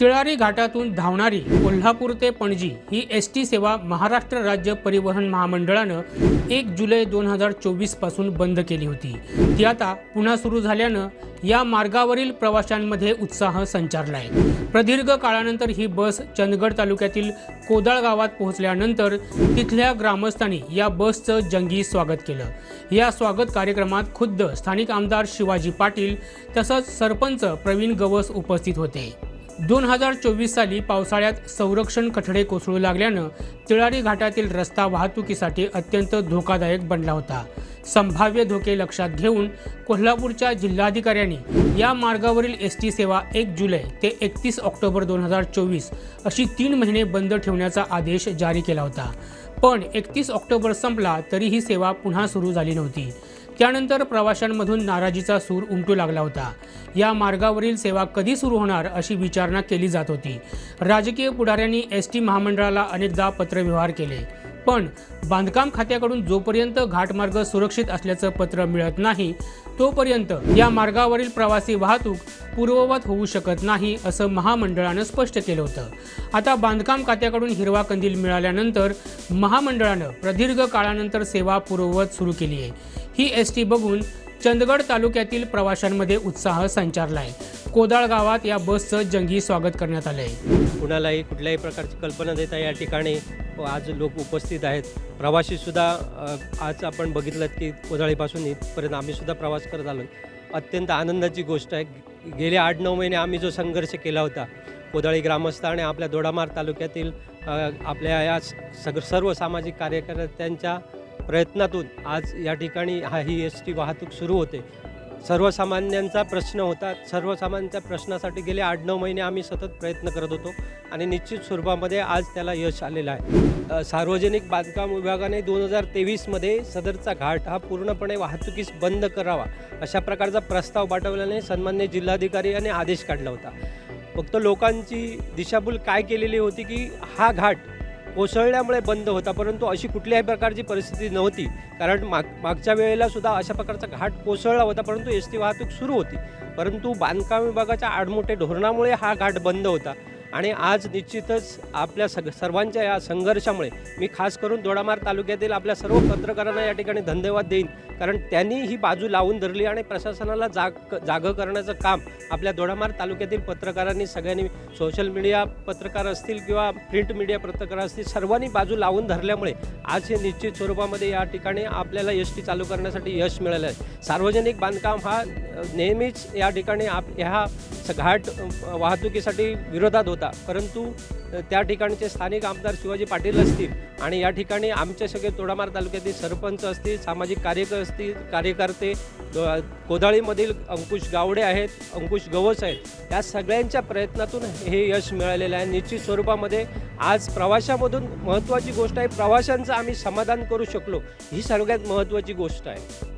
तिळारी घाटातून धावणारी कोल्हापूर ते पणजी ही एस टी सेवा महाराष्ट्र राज्य परिवहन महामंडळानं एक जुलै दोन हजार चोवीसपासून बंद केली होती. ती आता पुन्हा सुरू झाल्यानं या मार्गावरील प्रवाशांमध्ये उत्साह संचारला आहे प्रदीर्घ काळानंतर ही बस चंदगड तालुक्यातील कोदाळ गावात पोहोचल्यानंतर तिथल्या ग्रामस्थांनी या बसचं जंगी स्वागत केलं. या स्वागत कार्यक्रमात खुद्द स्थानिक आमदार शिवाजी पाटील तसंच सरपंच प्रवीण गवस उपस्थित होते. दोन हजार चोवीस साली पावसाळ्यात संरक्षण कठडे कोसळू लागल्यानं तिळारी घाटातील रस्ता वाहतुकीसाठी अत्यंत धोकादायक बनला होता. संभाव्य धोके लक्षात घेऊन कोल्हापूरच्या जिल्हाधिकाऱ्यांनी या मार्गावरील एस टी सेवा एक जुलै ते एकतीस ऑक्टोबर दोन हजार चोवीस अशी तीन महिने बंद ठेवण्याचा आदेश जारी केला होता. पण एकतीस ऑक्टोबर संपला तरी ही सेवा पुन्हा सुरू झाली नव्हती. त्यानंतर प्रवाशांमधून नाराजीचा सूर उमटू लागला होता. या मार्गावरील सेवा कधी सुरू होणार अशी विचारणा केली जात होती. राजकीय पुढाऱ्यांनी एस टी महामंडळाला अनेकदा पत्रव्यवहार केले. पण बांधकाम खात्याकडून जोपर्यंत घाटमार्ग सुरक्षित असल्याचं पत्र मिळत नाही तोपर्यंत या मार्गावरील प्रवासी वाहतूक पूर्ववत होऊ शकत नाही असं महामंडळानं स्पष्ट केलं होतं. आता बांधकाम खात्याकडून हिरवा कंदील मिळाल्यानंतर महामंडळानं प्रदीर्घ काळानंतर सेवा पूर्ववत सुरू केली आहे. ही एस टी बघून चंदगड तालुक्यातील प्रवाशांमध्ये उत्साह संचारला आहे कोदाळ गावात या बसचं जंगी स्वागत करण्यात आलं आहे कुणालाही कुठल्याही प्रकारची कल्पना देता या ठिकाणी आज लोक उपस्थित आहेत. प्रवासीसुद्धा आज आपण बघितलं की कोदाळीपासून इथपर्यंत आम्हीसुद्धा प्रवास करत आलो. अत्यंत आनंदाची गोष्ट आहे. गेले आठ नऊ महिने आम्ही जो संघर्ष केला होता कोदाळी ग्रामस्थ आणि आपल्या दोडामार तालुक्यातील आपल्या या सग सर्व सामाजिक कार्यकर्त्यांच्या प्रयत्नातून आज या ठिकाणी हा ही एस टी वाहतूक सुरू होते. सर्वसामान्यांचा प्रश्न होता. सर्वसामान्यांच्या प्रश्नासाठी गेले आठ नऊ महिने आम्ही सतत प्रयत्न करत होतो आणि निश्चित स्वरूपामध्ये आज त्याला यश आलेलं आहे. सार्वजनिक बांधकाम विभागाने दोन हजार तेवीसमध्ये सदरचा घाट हा पूर्णपणे वाहतुकीस बंद करावा अशा प्रकारचा प्रस्ताव पाठवल्याने सन्मान्य जिल्हाधिकारी यांनी आदेश काढला होता. फक्त लोकांची दिशाभूल काय केलेली होती की हा घाट कोसळल्यामुळे बंद होता परंतु अशी कुठल्याही प्रकारची परिस्थिती नव्हती. कारण माग मागच्या वेळेला सुद्धा अशा प्रकारचा घाट कोसळला होता परंतु एस टी वाहतूक सुरू होती. परंतु बांधकाम विभागाच्या आडमोठे धोरणामुळे हा घाट बंद होता. आणि आज निश्चितच आपल्या सग सर्वांच्या या संघर्षामुळे मी खास करून दोडामार तालुक्यातील आपल्या सर्व पत्रकारांना या ठिकाणी धन्यवाद देईन. कारण त्यांनी ही बाजू लावून धरली आणि प्रशासनाला जाग जागं करण्याचं काम आपल्या दोडामार तालुक्यातील पत्रकारांनी सगळ्यांनी सोशल मीडिया पत्रकार असतील किंवा प्रिंट मीडिया पत्रकार असतील सर्वांनी बाजू लावून धरल्यामुळे आज हे निश्चित स्वरूपामध्ये या ठिकाणी आपल्याला एस टी चालू करण्यासाठी यश मिळालं आहे. सार्वजनिक बांधकाम हा नेहमीच या ठिकाणी आप ह्या स- घाट वाहतुकीसाठी विरोधात होता. परंतु त्या ठिकाणचे स्थानिक आमदार शिवाजी पाटील असतील आणि या ठिकाणी आमचे सगळे तोडामार तालुक्यातील सरपंच असतील सामाजिक कार्यकर असतील कार्यकर्ते कोदाळीमधील अंकुश गावडे आहेत अंकुश गवस आहेत या सगळ्यांच्या प्रयत्नातून हे यश मिळालेलं आहे. निश्चित स्वरूपामध्ये आज प्रवाशामधून महत्त्वाची गोष्ट आहे. प्रवाशांचं आम्ही समाधान करू शकलो. ही सगळ्यात महत्त्वाची गोष्ट आहे.